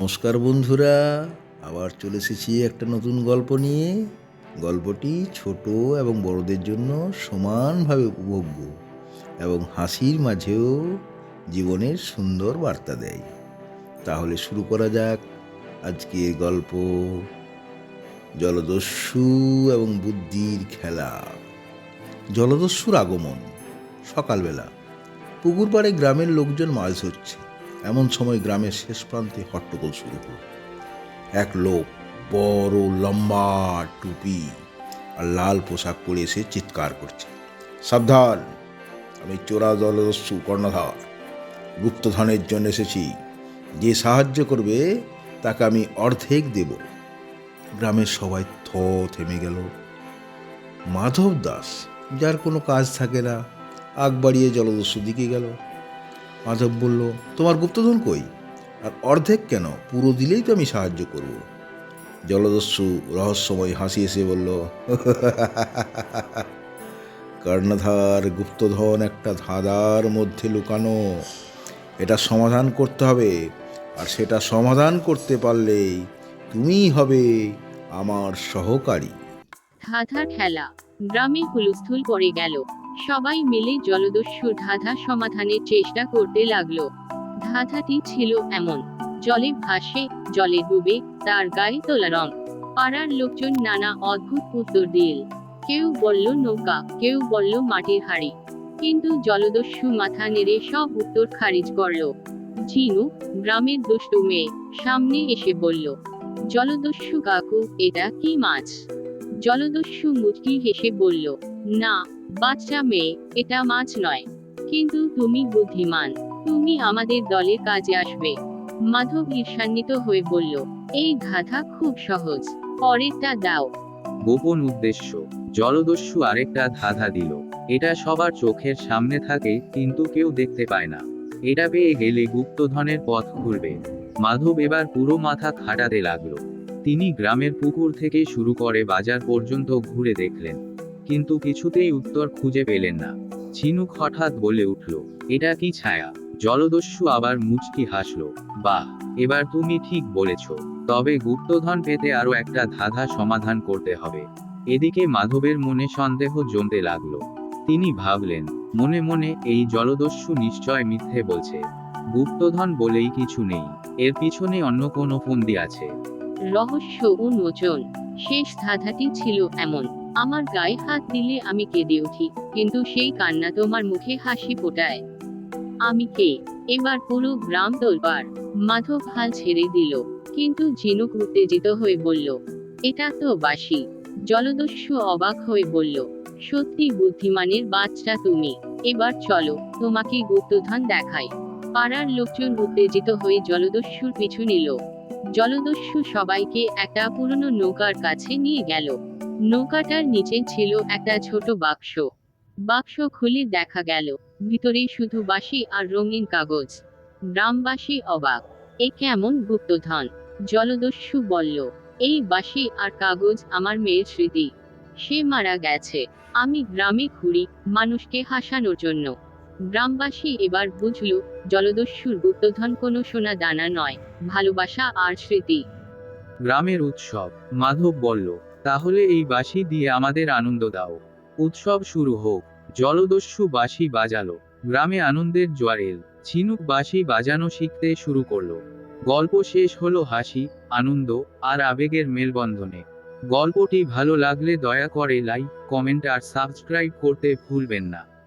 নমস্কার বন্ধুরা, আবার চলে এসেছি একটা নতুন গল্প নিয়ে। গল্পটি ছোট এবং বড়দের জন্য সমানভাবে উপভোগ্য এবং হাসির মাঝেও জীবনের সুন্দর বার্তা দেয়। তাহলে শুরু করা যাক আজকে গল্প। জলদস্যু এবং বুদ্ধির খেলা। জলদস্যুর আগমন সকালবেলা। পুকুর পাড়ে গ্রামের লোকজন মাছ ধরছে। এমন সময় গ্রামের শেষ প্রান্তে হট্টগোল শুরু হলো। এক লোক বড় লম্বা টুপি আর লাল পোশাক পরে এসে চিৎকার করছে। সাবধান, আমি চোরা জলদস্যু কর্ণধার। গুপ্তধনের জন্য এসেছি। যে সাহায্য করবে, তাকে আমি অর্ধেক দেব। গ্রামের সবাই থ থেমে গেল। মাধব দাস যার কোনো কাজ থাকে না, আগ বাড়িয়ে জলদস্যু দিকে গেল। মাধব বলল, তোমার গুপ্তধন কই? আর অর্ধেক কেন? পুরো দিলেই তো আমি সাহায্য করব। জলদস্যু রহস্যময় হাসি এসে বলল, কর্ণধার, গুপ্তধন একটা ধাঁধার মধ্যে লুকানো। এটা সমাধান করতে হবে, আর সেটা সমাধান করতে পারলেই তুমিই হবে আমার সহকারী। ধাঁধা খেলা। গ্রামে হুলস্থুল পড়ে গেল। সবাই মিলে জলদস্যুর ধাঁধা সমাধানের চেষ্টা করতে লাগল। ধাঁধাটি ছিল এমন, জলে ভাসে, জলে ডুবে, তার গায়ে তোলা রং। পাড়ার লোকজন নানা অদ্ভুত উত্তর দিল। কেউ বলল নৌকা, কেউ বলল মাটির হাড়ি। কিন্তু জলদস্যু মাথা নেড়ে সব উত্তর খারিজ করল। ঝিনু গ্রামের দুষ্টু মেয়ে, সামনে এসে বলল, জলদস্যু কাকু, এটা কি মাছ? জলদস্যু মুচকি হেসে বলল, না। বাচ্চা মেয়ে, এটা মাছ নয়। কিন্তু তুমি বুদ্ধিমান, তুমি আমাদের দলের কাজে আসবে। মাধব ঈর্ষান্বিত হয়ে বলল, এই ধাঁধা খুব সহজ, পরেরটা দাও। গোপন উদ্দেশ্য, জলদস্যু আরেকটা ধাঁধা দিল। এটা সবার চোখের সামনে থাকে, কিন্তু কেউ দেখতে পায় না। এটা পেয়ে গেলে গুপ্তধনের পথ খুলবে। মাধব এবার পুরো মাথা খাটাতে লাগল। তিনি গ্রামের পুকুর থেকে শুরু করে বাজার পর্যন্ত ঘুরে দেখলেন। কিন্তু কিছুতেই উত্তর খুঁজে পেলেন না। ঝিনুক হঠাৎ বলে উঠল, এটা কি ছায়া? জলদস্যু আবার মুচকি হাসল, বাহ, এবার তুমি ঠিক বলেছ। তবে গুপ্তধন পেতে আরও একটা ধাঁধা সমাধান করতে হবে। এদিকে মাধবের মনে সন্দেহ জমতে লাগল। তিনি ভাবলেন, মনে মনে এই জলদস্যু নিশ্চয় মিথ্যে বলছে। গুপ্তধন বলেই কিছু নেই। এর পিছনে অন্য কোনো ফন্দি আছে। রহস্য উন্মোচন। শেষ ধাঁধাটি ছিল এমন। আমার গায়ে হাত দিলে আমি কেঁদে উঠি, কিন্তু সেই কান্না তোমার মুখে হাসি ফোটায়। আমি কে? এবার পুরো গ্রাম তোলবার মাধব হাল ছেড়ে দিল, কিন্তু ঝিনুক উত্তেজিত হয়ে বলল, এটা তো বাসি জলদস্যু অবাক হয়ে বলল, সত্যি বুদ্ধিমানের বাচ্চা তুমি। এবার চলো, তোমাকে গুপ্তধন দেখাই। পাড়ার লোকজন উত্তেজিত হয়ে জলদস্যুর পিছু নিল। জলদস্যু সবাইকে একটা পুরনো নৌকার কাছে নিয়ে গেল। নৌকাটার নিচে ছিল একটা ছোট বাক্স। বাক্স খুলে দেখা গেল, ভিতরে শুধু বাঁশি আর রঙিন কাগজ। গ্রামবাসী অবাক, এ কেমন গুপ্তধন? জলদস্যু বলল, এই বাঁশি আর কাগজ আমার মেয়ের স্মৃতি। সে মারা গেছে। আমি গ্রামে ঘুরি মানুষকে হাসানোর জন্য। গ্রামবাসী এবার বুঝল, জলদস্যুর গুপ্তধন কোনো সোনা দানা নয়, ভালোবাসা আর স্মৃতি। গ্রামের উৎসব, মাধব বলল তাহলে এই বাঁশি দিয়ে আমাদের আনন্দ দাও। উৎসব শুরু হোক। জলদস্যু বাঁশি বাজালো। গ্রামে আনন্দের জোয়ার এল। ঝিনুক বাঁশি বাজানো শিখতে শুরু করল। গল্প শেষ হলো হাসি, আনন্দ আর আবেগের মেলবন্ধনে। গল্পটি ভালো লাগলে দয়া করে লাইক, কমেন্ট আর সাবস্ক্রাইব করতে ভুলবেন না।